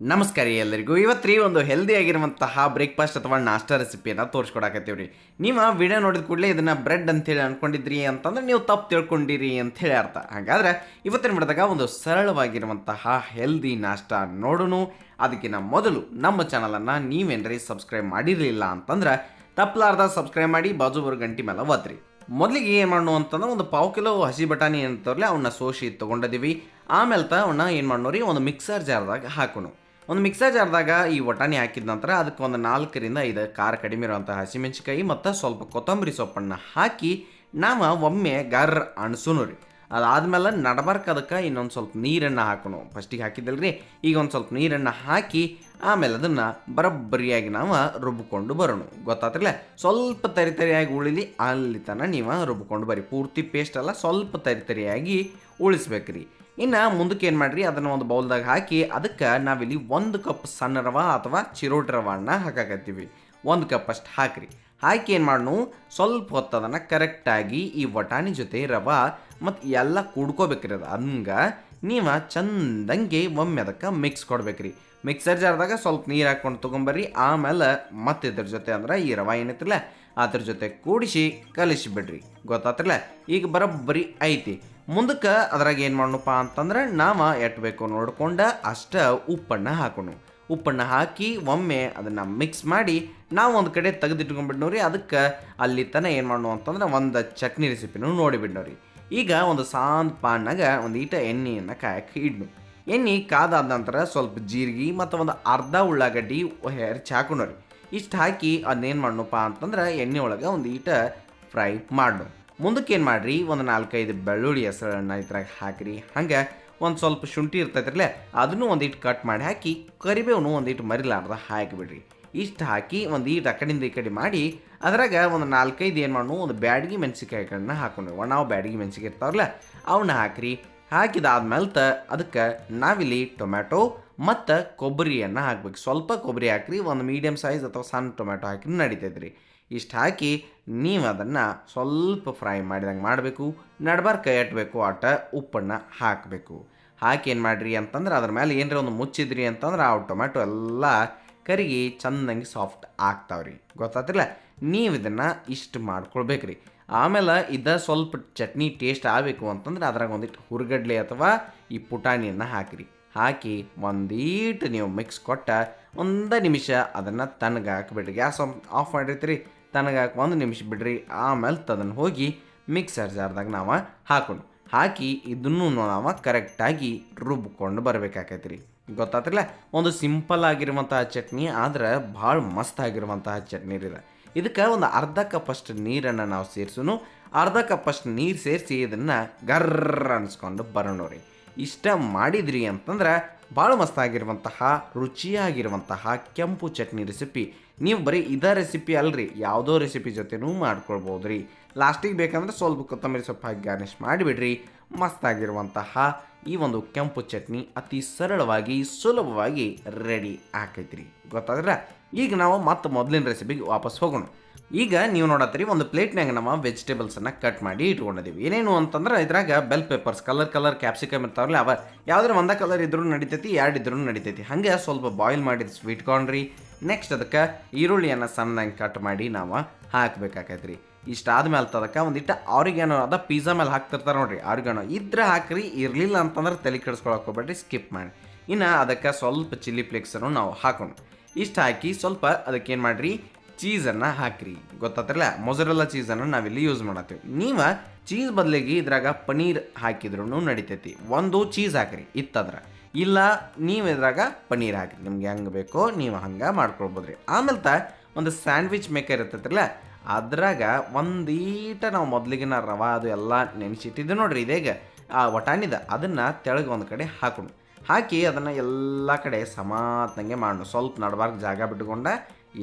ನಮಸ್ಕಾರ ಎಲ್ಲರಿಗೂ. ಇವತ್ತು ರೀ ಒಂದು ಹೆಲ್ದಿ ಆಗಿರುವಂತಹ ಬ್ರೇಕ್ಫಾಸ್ಟ್ ಅಥವಾ ನಾಷ್ಟಾ ರೆಸಿಪಿಯನ್ನು ತೋರಿಸ್ಕೊಡಕತ್ತೀವಿ ರೀ ನೀವು ವಿಡಿಯೋ ನೋಡಿದ ಕೂಡಲೇ ಇದನ್ನು ಬ್ರೆಡ್ ಅಂತೇಳಿ ಅಂದ್ಕೊಂಡಿದ್ರಿ ಅಂತಂದ್ರೆ ನೀವು ತಪ್ಪು ತಿಳ್ಕೊಂಡಿರಿ ಅಂತೇಳಿ ಅರ್ಥ. ಹಾಗಾದ್ರೆ ಇವತ್ತಿನ ಮಾಡಿದಾಗ ಒಂದು ಸರಳವಾಗಿರುವಂತಹ ಹೆಲ್ದಿ ನಾಷ್ಟ ನೋಡೋಣ ಅದಕ್ಕಿಂತ ಮೊದಲು ನಮ್ಮ ಚಾನಲನ್ನು ನೀವೇನ್ರಿ ಸಬ್ಸ್ಕ್ರೈಬ್ ಮಾಡಿರಲಿಲ್ಲ ಅಂತಂದ್ರೆ ತಪ್ಪಲಾರ್ದ ಸಬ್ಸ್ಕ್ರೈಬ್ ಮಾಡಿ ಬಾಜು ಬರೋ ಗಂಟೆ ಮೇಲೆ ಒತ್ತಿರಿ ಮೊದಲಿಗೆ ಏನು ಮಾಡೋಣ ಅಂತಂದ್ರೆ ಒಂದು ಪಾವು ಕಿಲೋ ಹಸಿ ಬಟಾಣಿ ಅಂತವ್ರಲ್ಲ ಅವನ್ನ ಸೋಸಿ ತೊಗೊಂಡಿದ್ದೀವಿ ಆಮೇಲೆ ತ ಅವನ್ನ ಏನು ರೀ ಒಂದು ಮಿಕ್ಸರ್ ಜಾರ್ದಾಗ ಹಾಕೋಣ ಒಂದು ಮಿಕ್ಸರ್ ಜಾರ್ದಾಗ ಈ ಒಟಾಣಿ ಹಾಕಿದ ನಂತರ ಅದಕ್ಕೆ ಒಂದು ನಾಲ್ಕರಿಂದ ಐದು ಖಾರ ಕಡಿಮೆ ಇರುವಂಥ ಹಸಿಮೆಣಸಿಕಾಯಿ ಮತ್ತು ಸ್ವಲ್ಪ ಕೊತ್ತಂಬರಿ ಸೊಪ್ಪನ್ನು ಹಾಕಿ ನಾವು ಒಮ್ಮೆ ಗರ್ ಅಣಸುನು ರೀ ಅದಾದ್ಮೇಲೆ ನಡಬಾರ್ಕ ಅದಕ್ಕೆ ಇನ್ನೊಂದು ಸ್ವಲ್ಪ ನೀರನ್ನು ಹಾಕೋಣ. ಫಸ್ಟಿಗೆ ಹಾಕಿದ್ದಲ್ರಿ. ಈಗ ಒಂದು ಸ್ವಲ್ಪ ನೀರನ್ನು ಹಾಕಿ ಆಮೇಲೆ ಅದನ್ನು ಬರಬ್ಬರಿಯಾಗಿ ನಾವು ರುಬ್ಬಿಕೊಂಡು ಬರೋಣ. ಗೊತ್ತಾತ್ರಲ್ಲ? ಸ್ವಲ್ಪ ತರಿತರಿಯಾಗಿ ಉಳಿಲಿ, ಅಲ್ಲಿ ತನಕ ನೀವು ರುಬ್ಬಿಕೊಂಡು ಬರ್ರಿ ಪೂರ್ತಿ ಪೇಸ್ಟ್ ಅಲ್ಲ, ಸ್ವಲ್ಪ ತರಿ ತರಿಯಾಗಿ ಉಳಿಸ್ಬೇಕ್ರಿ. ಇನ್ನು ಮುಂದಕ್ಕೆ ಏನು ಮಾಡಿರಿ, ಅದನ್ನು ಒಂದು ಬೌಲ್ದಾಗ ಹಾಕಿ, ಅದಕ್ಕೆ ನಾವಿಲ್ಲಿ ಒಂದು ಕಪ್ ಸಣ್ಣ ರವ ಅಥವಾ ಚಿರೋಟಿ ರವನ್ನ ಹಾಕಾಕತ್ತೀವಿ. ಒಂದು ಕಪ್ ಅಷ್ಟು ಹಾಕ್ರಿ. ಹಾಕಿ ಏನು ಮಾಡೋಣ ಸ್ವಲ್ಪ ಹೊತ್ತು ಅದನ್ನು ಕರೆಕ್ಟಾಗಿ ಈ ವಟಾಣಿ ಜೊತೆ ರವ ಮತ್ತು ಎಲ್ಲ ಕೂಡ್ಕೋಬೇಕ್ರಿ ಅದು ಹಂಗೆ. ನೀವು ಚಂದಂಗೆ ಒಮ್ಮೆ ಅದಕ್ಕೆ ಮಿಕ್ಸ್ ಕೊಡ್ಬೇಕ್ರಿ. ಮಿಕ್ಸರ್ ಜಾರ್ದಾಗ ಸ್ವಲ್ಪ ನೀರು ಹಾಕ್ಕೊಂಡು ತೊಗೊಂಬರ್ರಿ. ಆಮೇಲೆ ಮತ್ತೆ ಇದ್ರ ಜೊತೆ ಅಂದ್ರೆ ಈ ರವ ಏನೈತಿಲ್ಲ ಅದ್ರ ಜೊತೆ ಕೂಡಿಸಿ ಕಲಿಸಿಬಿಡ್ರಿ ಗೊತ್ತಾತ್ರಲ್ಲ ಈಗ ಬರೋಬ್ಬರಿ ಐತಿ. ಮುಂದಕ್ಕೆ ಅದ್ರಾಗ ಏನು ಮಾಡೋಣಪ್ಪ ಅಂತಂದ್ರೆ ನಾವು ಎಟ್ ಬೇಕು ನೋಡ್ಕೊಂಡ ಅಷ್ಟ ಉಪ್ಪನ್ನು ಹಾಕೋಣ. ಉಪ್ಪನ್ನು ಹಾಕಿ ಒಮ್ಮೆ ಅದನ್ನು ಮಿಕ್ಸ್ ಮಾಡಿ ನಾವು ಒಂದು ಕಡೆ ತೆಗೆದಿಟ್ಕೊಂಡ್ಬಿಡ್ನವ್ರಿ ಅದಕ್ಕೆ ಅಲ್ಲಿ ತನ ಏನು ಮಾಡೋಣ ಅಂತಂದ್ರೆ ಒಂದು ಚಟ್ನಿ ರೆಸಿಪಿನೂ ನೋಡಿಬಿಡ್ನೋರಿ. ಈಗ ಒಂದು ಸಾಂದ್ ಪಾನ್ನಾಗ ಒಂದು ಈಟ ಎಣ್ಣೆಯನ್ನು ಕಾಯಕ್ಕೆ ಇಡ್ನು. ಎಣ್ಣೆ ಕಾದಾದ ನಂತರ ಸ್ವಲ್ಪ ಜೀರಿಗೆ ಮತ್ತು ಒಂದು ಅರ್ಧ ಉಳ್ಳಾಗಡ್ಡಿ ಹೆರ್ಚಿ ಹಾಕೊಂಡ್ರಿ ಇಷ್ಟು ಹಾಕಿ ಅದನ್ನೇನು ಮಾಡೋಣಪ್ಪ ಅಂತಂದ್ರೆ ಎಣ್ಣೆ ಒಳಗೆ ಒಂದು ಈಟ ಫ್ರೈ ಮಾಡೋಣ ಮುಂದಕ್ಕೆ ಏನು ಮಾಡಿರಿ? ಒಂದು ನಾಲ್ಕೈದು ಬೆಳ್ಳುಳ್ಳಿ ಹೆಸರನ್ನ ಇದ್ರಾಗ ಹಾಕಿರಿ. ಹಂಗೆ ಒಂದು ಸ್ವಲ್ಪ ಶುಂಠಿ ಇರ್ತೈತ್ರಲ್ಲ ಅದನ್ನು ಒಂದಿಟ್ಟು ಕಟ್ ಮಾಡಿ ಹಾಕಿ ಕರಿಬೇವನು ಒಂದಿಟ್ಟು ಮರಿಲಾರ್ದ ಹಾಕಿಬಿಡ್ರಿ. ಇಷ್ಟು ಹಾಕಿ ಒಂದು ಈಟ್ ಆ ಕಡೆಯಿಂದ ಈ ಕಡೆ ಮಾಡಿ ಅದ್ರಾಗ ಒಂದು ನಾಲ್ಕೈದು ಏನು ಮಾಡೋಣ ಒಂದು ಬ್ಯಾಡಗಿ ಮೆಣಸಿಕಾಯಿಗಳನ್ನ ಹಾಕೊಂಡ್ರಿ ಒಣ ಬ್ಯಾಡಗಿ ಮೆಣಸಿಕಾಯಿ ಇರ್ತಾವಲ್ಲ ಅವನ್ನ ಹಾಕ್ರಿ. ಹಾಕಿದಾದ್ಮೇಲೆ ಅದಕ್ಕೆ ನಾವಿಲ್ಲಿ ಟೊಮ್ಯಾಟೊ ಮತ್ತು ಕೊಬ್ಬರಿಯನ್ನು ಹಾಕ್ಬೇಕು. ಸ್ವಲ್ಪ ಕೊಬ್ಬರಿ ಹಾಕ್ರಿ, ಒಂದು ಮೀಡಿಯಮ್ ಸೈಜ್ ಅಥವಾ ಸಣ್ಣ ಟೊಮ್ಯಾಟೊ ಹಾಕಿ ನಡಿತೈತ್ರಿ. ಇಷ್ಟು ಹಾಕಿ ನೀವು ಅದನ್ನು ಸ್ವಲ್ಪ ಫ್ರೈ ಮಾಡಿದಂಗೆ ಮಾಡಬೇಕು. ನಡ್ಬಾರ್ ಕೈ ಎಟ್ಟಬೇಕು ಆಟ ಉಪ್ಪನ್ನು ಹಾಕಬೇಕು. ಹಾಕಿ ಏನು ಮಾಡಿರಿ ಅಂತಂದ್ರೆ ಅದ್ರ ಮೇಲೆ ಏನರ ಒಂದು ಮುಚ್ಚಿದ್ರಿ ಅಂತಂದ್ರೆ ಆ ಟೊಮ್ಯಾಟೊ ಎಲ್ಲ ಕರಿಗಿ ಚಂದಂಗೆ ಸಾಫ್ಟ್ ಆಗ್ತಾವ್ರಿ. ಗೊತ್ತಾತಿಲ್ಲ ನೀವು ಇದನ್ನು ಇಷ್ಟು ಮಾಡ್ಕೊಳ್ಬೇಕ್ರಿ. ಆಮೇಲೆ ಇದ ಸ್ವಲ್ಪ ಚಟ್ನಿ ಟೇಸ್ಟ್ ಆಗಬೇಕು ಅಂತಂದ್ರೆ ಅದ್ರಾಗ ಒಂದಿಟ್ಟು ಹುರ್ಗಡ್ಲೆ ಅಥವಾ ಈ ಪುಟಾಣಿಯನ್ನು ಹಾಕಿರಿ. ಹಾಕಿ ಒಂದೀಟು ನೀವು ಮಿಕ್ಸ್ ಕೊಟ್ಟ ಒಂದು ನಿಮಿಷ ಅದನ್ನು ತಣ್ಣಗೆ ಹಾಕಿಬಿಡ್ರಿ. Gas off ಮಾಡಿರ್ತೀರಿ. ತಣ್ಣಗೆ ಹಾಕಿ ಒಂದು ನಿಮಿಷ ಬಿಡ್ರಿ. ಆಮೇಲೆ ಅದನ್ನು ಹೋಗಿ ಮಿಕ್ಸರ್ ಜಾರ್ದಾಗ ನಾವು ಹಾಕೊಂಡು ಹಾಕಿ ಇದನ್ನು ನಾವು ಕರೆಕ್ಟಾಗಿ ರುಬ್ಕೊಂಡು ರೀ ಗೊತ್ತಾತ್ರಲ್ಲ? ಒಂದು ಸಿಂಪಲ್ ಆಗಿರುವಂತಹ ಚಟ್ನಿ ಆದ್ರೆ ಭಾಳ ಮಸ್ತ್ ಆಗಿರುವಂತಹ ಚಟ್ನಿ ರೀ ಇದಕ್ಕೆ ಒಂದು ಅರ್ಧ ಕಪ್ ಅಷ್ಟು ನೀರನ್ನು ನಾವು ಸೇರಿಸೋನು. ಅರ್ಧ ಕಪ್ ಅಷ್ಟು ನೀರು ಸೇರಿಸಿ ಇದನ್ನು ಗರ್ರ ಅನ್ಸ್ಕೊಂಡು ಬರೋಣ ರೀ. ಇಷ್ಟ ಮಾಡಿದ್ರಿ ಅಂತಂದ್ರೆ ಭಾಳ ಮಸ್ತಾಗಿರುವಂತಹ, ರುಚಿಯಾಗಿರುವಂತಹ ಕೆಂಪು ಚಟ್ನಿ ರೆಸಿಪಿ ನೀವು ಬರೀ ಇದೇ ರೆಸಿಪಿ ಅಲ್ರಿ, ಯಾವುದೋ ರೆಸಿಪಿ ಜೊತೆನೂ ಮಾಡ್ಕೊಳ್ಬೋದು ರೀ. ಲಾಸ್ಟಿಗೆ ಬೇಕಂದ್ರೆ ಸ್ವಲ್ಪ ಕೊತ್ತಂಬರಿ ಸೊಪ್ಪು ಹಾಕಿ ಗಾರ್ನಿಷ್ ಮಾಡಿಬಿಡ್ರಿ. ಮಸ್ತಾಗಿರುವಂತಹ ಈ ಒಂದು ಕೆಂಪು ಚಟ್ನಿ ಅತಿ ಸರಳವಾಗಿ, ಸುಲಭವಾಗಿ ರೆಡಿ ಆಕೈತ್ರಿ. ಗೊತ್ತಾದ್ರೆ? ಈಗ ನಾವು ಮತ್ತೆ ಮೊದಲಿನ ರೆಸಿಪಿಗೆ ವಾಪಸ್ ಹೋಗೋಣ. ಈಗ ನೀವು ನೋಡತ್ತೀರಿ ಒಂದು ಪ್ಲೇಟ್ನಾಗ ನಮ್ಮ ವೆಜಿಟೇಬಲ್ಸನ್ನು ಕಟ್ ಮಾಡಿ ಇಟ್ಕೊಂಡಿದ್ದೀವಿ ಏನೇನು ಅಂತಂದ್ರೆ ಇದ್ರಾಗ bell peppers colour colour capsicum ಇರ್ತಾವಲ್ಲ, ಅವ ಯಾವ್ದಾರು ಒಂದ ಕಲರ್ ಇದ್ರೂ ನಡಿತೈತಿ, ಎರಡು ಇದ್ರೂ ನಡಿತೈತಿ. ಹಾಗೆ ಸ್ವಲ್ಪ ಬಾಯ್ಲ್ ಮಾಡಿದ ಸ್ವೀಟ್ ಕಾರ್ನ್ರಿ ನೆಕ್ಸ್ಟ್ ಅದಕ್ಕೆ ಈರುಳ್ಳಿಯನ್ನು ಸಣ್ಣದಾಗಿ ಕಟ್ ಮಾಡಿ ನಾವು ಹಾಕಬೇಕಾಗೈತ್ರಿ ಇಷ್ಟ ಆದ್ಮೇಲೆ ತದಕ್ಕೆ ಒಂದಿಟ್ಟು ಅವ್ರಿಗೇನೋ ಅದ ಪಿಜ್ಜಾ ಮೇಲೆ ಹಾಕ್ತಿರ್ತಾರೆ ನೋಡ್ರಿ. ಅವ್ರಿಗೇನೋ ಇದ್ರೆ ಹಾಕ್ರಿ, ಇರಲಿಲ್ಲ ಅಂತಂದ್ರೆ ತಲೆ ಕೆಡಿಸ್ಕೊಳಕ್ಕೆ ಹೋಗ್ಬೇಡ್ರಿ ಸ್ಕಿಪ್ ಮಾಡಿ. ಇನ್ನು ಅದಕ್ಕೆ ಸ್ವಲ್ಪ ಚಿಲ್ಲಿ ಫ್ಲೇಕ್ಸನ್ನು ನಾವು ಹಾಕೋಣ. ಇಷ್ಟು ಹಾಕಿ ಸ್ವಲ್ಪ ಅದಕ್ಕೆ ಏನು ಮಾಡಿರಿ? ಚೀಸನ್ನು ಹಾಕಿರಿ. ಗೊತ್ತಾತ್ರಲ್ಲ? ಮೊಸರೆಲ್ಲ ಚೀಸನ್ನು ನಾವಿಲ್ಲಿ ಯೂಸ್ ಮಾಡತ್ತೀವಿ. ನೀವು ಚೀಸ್ ಬದಲಿಗೆ ಇದ್ರಾಗ ಪನೀರ್ ಹಾಕಿದ್ರೂ ನಡಿತೈತಿ. ಒಂದು ಚೀಸ್ ಹಾಕಿರಿ, ಇತ್ತಂದ್ರೆ. ಇಲ್ಲ, ನೀವು ಇದ್ರಾಗ ಪನೀರ್ ಹಾಕಿರಿ. ನಿಮ್ಗೆ ಹೆಂಗೆ ಬೇಕೋ ನೀವು ಹಂಗೆ ಮಾಡ್ಕೊಳ್ಬೋದು ರೀ ಆಮೇಲೆ ತ ಒಂದು ಸ್ಯಾಂಡ್ವಿಚ್ ಮೇಕರ್ ಇರ್ತೈತ್ರಲ್ಲ ಅದ್ರಾಗ ಒಂದೀಟ ನಾವು ಮೊದಲಿಗಿನ ರವಾ ಅದು ಎಲ್ಲ ನೆನೆಸಿಟ್ಟಿದ್ದು ನೋಡ್ರಿ ಇದೇಗ. ಆ ವಟಾಣಿದ, ಅದನ್ನು ತೆಳಗೆ ಒಂದು ಕಡೆ ಹಾಕೊಂಡು ಹಾಕಿ ಅದನ್ನು ಎಲ್ಲ ಕಡೆ ಸಮಾತಂಗೆ ಮಾಡೋಣ ಸ್ವಲ್ಪ ನಡಬಾರ್ದು ಜಾಗ ಬಿಟ್ಕೊಂಡ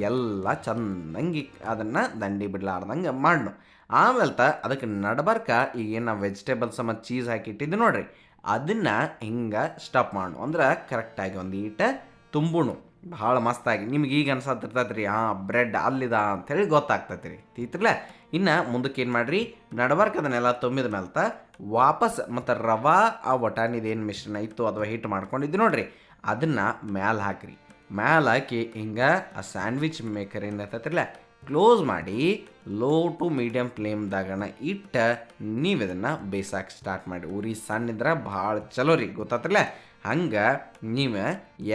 ಎಲ್ಲ ಚಂದಂಗೆ ಅದನ್ನು ದಂಡಿ ಬಿಡ್ಲಾರ್ದಂಗೆ ಮಾಡೋಣ ಆಮೇಲೆ ತ ಅದಕ್ಕೆ ನಡಬಾರ್ಕ ಈಗ ಏನು ನಾವು ವೆಜಿಟೇಬಲ್ಸ್ ಮತ್ತು ಚೀಸ್ ಹಾಕಿಟ್ಟಿದ್ದು ನೋಡ್ರಿ. ಅದನ್ನು ಹಿಂಗೆ ಸ್ಟಪ್ ಮಾಡು ಅಂದ್ರೆ ಕರೆಕ್ಟಾಗಿ ಒಂದು ಈಟ ತುಂಬುಣು ಭಾಳ ಮಸ್ತಾಗಿ. ನಿಮ್ಗೆ ಈಗ ಅನ್ಸತ್ತಿರ್ತೈತೆ ರೀ ಹಾಂ ಬ್ರೆಡ್ ಅಲ್ಲಿದ? ಅಂಥೇಳಿ ಗೊತ್ತಾಗ್ತೈತೆ ರೀ ತೀತ್ರಲ್ಲ ಇನ್ನು ಮುಂದಕ್ಕೆ ಏನು ಮಾಡಿರಿ? ನಡಬಾರ್ಕ ಅದನ್ನೆಲ್ಲ ತುಂಬಿದ ಮೇಲೆ ವಾಪಸ್ ಮತ್ತು ರವಾ ಆ ಒಟಾನಿದ ಏನು ಮಿಶ್ರಣ ಇತ್ತು ಅಥವಾ ಹಿಟ್ಟು ಮಾಡ್ಕೊಂಡಿದ್ದು ನೋಡಿರಿ. ಅದನ್ನು ಮ್ಯಾಲೆ ಹಾಕ್ರಿ. ಮ್ಯಾಲೆ ಹಾಕಿ ಹಿಂಗೆ ಆ ಸ್ಯಾಂಡ್ವಿಚ್ ಮೇಕರ್ ಏನಿರ್ತೈತಿರಲ್ಲ ಕ್ಲೋಸ್ ಮಾಡಿ ಲೋ ಟು ಮೀಡಿಯಮ್ ಫ್ಲೇಮ್ದಾಗಣ ಇಟ್ಟು ನೀವು ಇದನ್ನು ಬೇಯಿಸಕ್ಕೆ ಸ್ಟಾರ್ಟ್ ಮಾಡಿ. ಉರಿ ಸಣ್ಣ ಇದ್ರೆ ಭಾಳ ಚಲೋ ರೀ, ಗೊತ್ತಾತ್ರಲ್ಲ? ಹಂಗೆ ನೀವು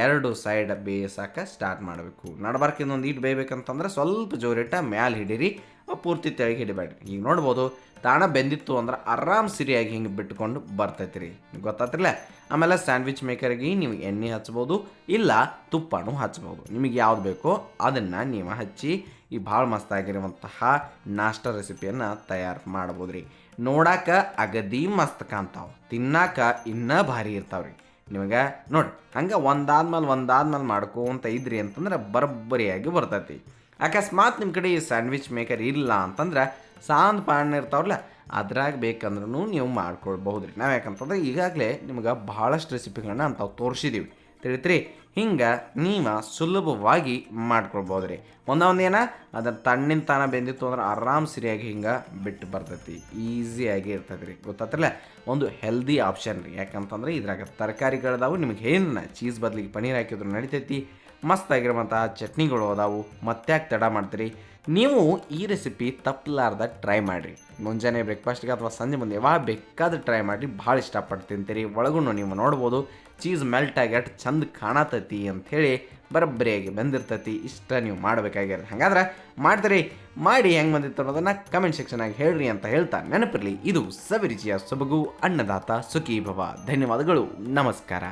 ಎರಡು ಸೈಡ್ ಬೇಯಿಸೋಕೆ ಸ್ಟಾರ್ಟ್ ಮಾಡಬೇಕು. ನಡ್ಬಾರ್ಕಿಂದ ಒಂದು ಇಟ್ಟು ಬೇಯಬೇಕಂತಂದ್ರೆ ಸ್ವಲ್ಪ ಜೋರಿಟ್ಟ ಮ್ಯಾಲೆ ಹಿಡೀರಿ ಪೂರ್ತಿ ತೆಳಗೆ ಹಿಡಿಬೇಡ್ರಿ. ಈಗ ನೋಡ್ಬೋದು, ತಾಣ ಬೆಂದಿತ್ತು ಅಂದ್ರೆ ಆರಾಮ್ ಸಿರಿಯಾಗಿ ಹಿಂಗೆ ಬಿಟ್ಕೊಂಡು ಬರ್ತೈತಿ ರೀ ಗೊತ್ತಾತ್ರಲ್ಲ? ಆಮೇಲೆ ಸ್ಯಾಂಡ್ವಿಚ್ ಮೇಕರ್ಗೆ ನೀವು ಎಣ್ಣೆ ಹಚ್ಬೋದು, ಇಲ್ಲ ತುಪ್ಪನೂ ಹಚ್ಬೋದು. ನಿಮಗೆ ಯಾವ್ದು ಬೇಕೋ ಅದನ್ನು ನೀವು ಹಚ್ಚಿ ಈ ಭಾಳ ಮಸ್ತಾಗಿರುವಂತಹ ನಾಷ್ಟ ರೆಸಿಪಿಯನ್ನು ತಯಾರು ಮಾಡ್ಬೋದು ರೀ ನೋಡಾಕ ಅಗದಿ ಮಸ್ತ್ ಕಾಣ್ತಾವೆ. ತಿನ್ನಾಕ ಇನ್ನೂ ಭಾರಿ ಇರ್ತಾವ್ರಿ. ನಿಮಗೆ? ನೋಡಿ, ಹಂಗೆ ಒಂದಾದ್ಮೇಲೆ ಒಂದಾದ್ಮೇಲೆ ಮಾಡ್ಕೊಂತ ಇದ್ರಿ ಅಂತಂದ್ರೆ ಬರಬ್ಬರಿಯಾಗಿ ಬರ್ತೈತಿ. ಅಕಸ್ಮಾತ್ ನಿಮ್ಮ ಕಡೆ ಈ ಸ್ಯಾಂಡ್ವಿಚ್ ಮೇಕರ್ ಇಲ್ಲ ಅಂತಂದ್ರೆ ಸಾಂದ್ ಪಾಣ್ ಇರ್ತಾವಲ್ಲ ಅದ್ರಾಗ ಬೇಕಂದ್ರೂ ನೀವು ಮಾಡ್ಕೊಳ್ಬಹುದು ರೀ ನಾವು ಯಾಕಂತಂದ್ರೆ ಈಗಾಗಲೇ ನಿಮ್ಗೆ ಭಾಳಷ್ಟು ರೆಸಿಪಿಗಳನ್ನ ಅಂಥವು ತೋರಿಸಿದ್ದೀವಿ ತಿಳಿತ್ರಿ. ಹಿಂಗೆ ನೀವು ಸುಲಭವಾಗಿ ಮಾಡ್ಕೊಳ್ಬೋದು ರೀ ಒಂದೊಂದು ಏನ? ಅದರ ತಣ್ಣಿನ ತಾನ ಬೆಂದಿತ್ತು ಅಂದ್ರೆ ಆರಾಮ್ ಸರಿಯಾಗಿ ಹಿಂಗೆ ಬಿಟ್ಟು ಬರ್ತೈತಿ. ಈಸಿಯಾಗಿ ಇರ್ತೈತಿ ರೀ ಗೊತ್ತಾತ್ರಲ್ಲ? ಒಂದು ಹೆಲ್ದಿ ಆಪ್ಷನ್ ರೀ. ಯಾಕಂತಂದ್ರೆ ಇದ್ರಾಗ ತರಕಾರಿಗಳದಾವು ನಿಮಗೆ ಏನು ಚೀಸ್ ಬದಲಿಗೆ ಪನೀರ್ ಹಾಕಿದ್ರು ನಡಿತೈತಿ. ಮಸ್ತಾಗಿರುವಂತಹ ಚಟ್ನಿಗಳು ಅದಾವು. ಮತ್ತ್ಯಾಕೆ ತಡ ಮಾಡ್ತೀರಿ? ನೀವು ಈ ರೆಸಿಪಿ ತಪ್ಪಲಾರ್ದ ಟ್ರೈ ಮಾಡಿರಿ. ಮುಂಜಾನೆ ಬ್ರೇಕ್ಫಾಸ್ಟ್ಗೆ ಅಥವಾ ಸಂಜೆ ಮುಂದೆ ಯಾವಾಗ ಬೇಕಾದ್ರೆ ಟ್ರೈ ಮಾಡಿರಿ. ಭಾಳ ಇಷ್ಟಪಟ್ಟು ತಿಂತೀರಿ. ಒಳಗೂ ನೀವು ನೋಡ್ಬೋದು ಚೀಸ್ ಮೆಲ್ಟ್ ಆಗಿ ಅಷ್ಟು ಚಂದ ಕಾಣತೈತಿ ಅಂಥೇಳಿ ಬರೋಬ್ಬರಿಯಾಗಿ ಬಂದಿರ್ತೈತಿ. ಇಷ್ಟ ನೀವು ಮಾಡಬೇಕಾಗಿರೋದು. ಹಾಗಾದ್ರೆ ಮಾಡ್ತೀರಿ. ಮಾಡಿ ಹೆಂಗೆ ಬಂದಿತ್ತು ಅನ್ನೋದನ್ನು ಕಮೆಂಟ್ ಸೆಕ್ಷನಾಗಿ ಹೇಳ್ರಿ ಅಂತ ಹೇಳ್ತಾ ನೆನಪಿರಲಿ. ಇದು ಸವಿರುಚಿಯ ಸೊಬಗು, ಅನ್ನದಾತ ಸುಖಿ ಭವ ಧನ್ಯವಾದಗಳು. ನಮಸ್ಕಾರ.